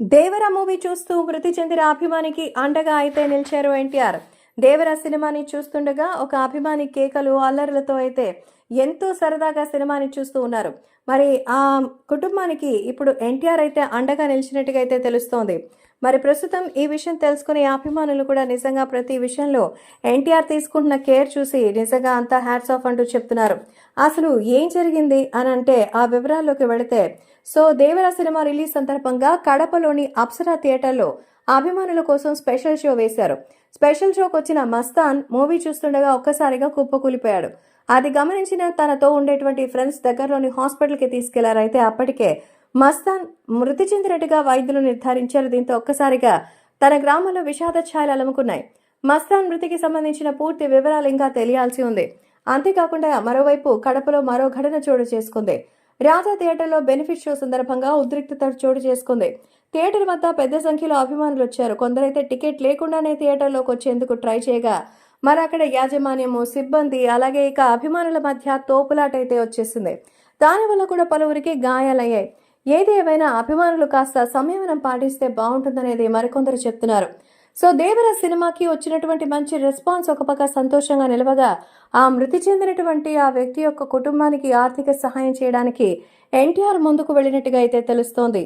దేవర movie చూస్తూ మృతి చెందిన అభిమానికి అండగా అయితే నిలిచారు ఎన్టీఆర్. దేవర సినిమాని చూస్తుండగా ఒక అభిమాని కేకలు అల్లర్లతో అయితే ఎంతో సరదాగా సినిమాని చూస్తూ ఉన్నారు. మరి ఆ కుటుంబానికి ఇప్పుడు ఎన్టీఆర్ అయితే అండగా నిలిచినట్టుగా అయితే తెలుస్తోంది. మరి ప్రస్తుతం ఈ విషయం తెలుసుకునే అభిమానులు కూడా నిజంగా ప్రతి విషయంలో ఎన్టీఆర్ తీసుకుంటున్న కేర్ చూసి నిజంగా అంతా హ్యాట్స్ ఆఫ్ అంటూ చెప్తున్నారు. అసలు ఏం జరిగింది అని అంటే ఆ వివరాల్లోకి వెళితే సో దేవర సినిమా రిలీజ్ సందర్భంగా కడపలోని అప్సరా థియేటర్లో అభిమానుల కోసం స్పెషల్ షో వేశారు. స్పెషల్ షోకి వచ్చిన మస్తాన్ మూవీ చూస్తుండగా ఒక్కసారిగా కుప్పకూలిపోయాడు. అది గమనించిన తనతో ఉండేటువంటి ఫ్రెండ్స్ దగ్గరలోని హాస్పిటల్కి తీసుకెళ్ళారైతే అప్పటికే మస్తాన్ మృతి చెందినట్టుగా వైద్యులు నిర్ధారించారు. దీంతో ఒక్కసారిగా తన గ్రామంలో విషాద ఛాయలు అలముకున్నాయి. మస్తాన్ మృతికి సంబంధించిన పూర్తి వివరాలు ఇంకా తెలియాల్సి ఉంది. అంతేకాకుండా మరోవైపు కడపలో మరో ఘటన చోటు చేసుకుంది. రాజా థియేటర్లో బెనిఫిట్ షో సందర్భంగా ఉద్రిక్తత చోటు చేసుకుంది. థియేటర్ వద్ద పెద్ద సంఖ్యలో అభిమానులు వచ్చారు. కొందరైతే టికెట్ లేకుండానే థియేటర్లోకి వచ్చేందుకు ట్రై చేయగా మరి అక్కడ యాజమాన్యము సిబ్బంది అలాగే ఇక అభిమానుల మధ్య తోపులాటైతే వచ్చేసింది. దానివల్ల కూడా పలువురికి గాయాలయ్యాయి. ఏది ఏవైనా అభిమానులు కాస్త సంయమనం పాటిస్తే బాగుంటుందనేది మరికొందరు చెప్తున్నారు. సో దేవర సినిమాకి వచ్చినటువంటి మంచి రెస్పాన్స్ ఒక పక్క సంతోషంగా నిలవగా ఆ మృతి చెందినటువంటి ఆ వ్యక్తి యొక్క కుటుంబానికి ఆర్థిక సహాయం చేయడానికి ఎన్టీఆర్ ముందుకు వెళ్ళినట్టుగా అయితే తెలుస్తోంది.